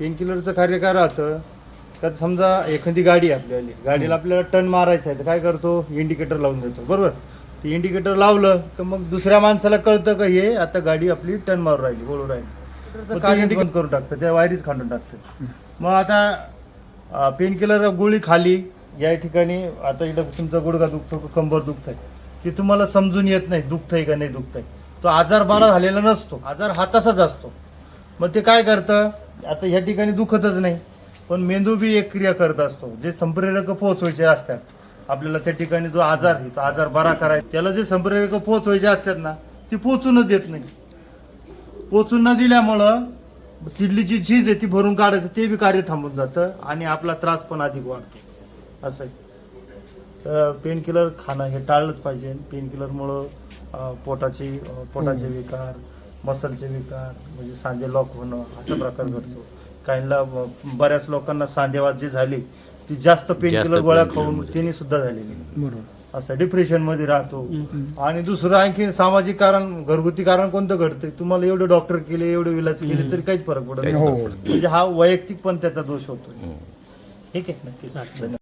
Pen किलरचं कार्य काय राहतं? का समजा एखादी गाडी आहे आपल्याली. गाडीला आपल्याला टर्न मारायचा आहे तर काय करतो? इंडिकेटर लावून देतो. बरोबर? ते इंडिकेटर लावलं तर मग दुसऱ्या माणसाला कळतं का हे आता गाडी आपली टर्न मारून राहिली वळू राहिली. कार्य बंद करून टाकतं त्या वायरीच खांडून टाकतं. मग आता पेन किलर गोळी खाली या ठिकाणी आता इथं तुमचा गुडघा दुखतो कंबर दुखत ते तुम्हाला समजून येत नाही दुखतंय का नाही दुखतंय. तो आजार बरा झालेला नसतो आजार हा तसाच असतो. मग ते काय करतं? आता ह्या ठिकाणी दुखतच नाही पण मेंदू बी एक क्रिया करत असतो जे संप्रेरक पोहोचवायचे असतात. आपल्याला त्या ठिकाणी जो आजार आहे तो आजार बरा करायचा. त्याला जे संप्रेरक पोहोचवायचे असतात ना ती पोचूनच देत नाही. पोचून न दिल्यामुळं तिथली जी झीज आहे ती भरून काढायचं ते बी कार्य थांबून जातं आणि आपला त्रास पण अधिक वाढतो. असं आहे. तर पेन किलर खाणं हे टाळलंच पाहिजे. पेन किलरमुळं पोटाची पोटाचे विकार मसलचे विकार म्हणजे सांधे लॉक होणं असा प्रकार घडतो. काहींना बऱ्याच लोकांना सांधेवात जी झाली ती जास्त पेन किलर गोळ्या खाऊन. तिने सुद्धा झालेली बरोबर. असं डिप्रेशनमध्ये राहतो. आणि दुसरं आणखी सामाजिक कारण घरगुती कारण कोणतं घडतंय? तुम्हाला एवढे डॉक्टर केले एवढे इलाज केले तरी काहीच फरक पडत नाही. हो. म्हणजे हा वैयक्तिक पण त्याचा दोष होतो हम्म. ठीक आहे नक्कीच. धन्यवाद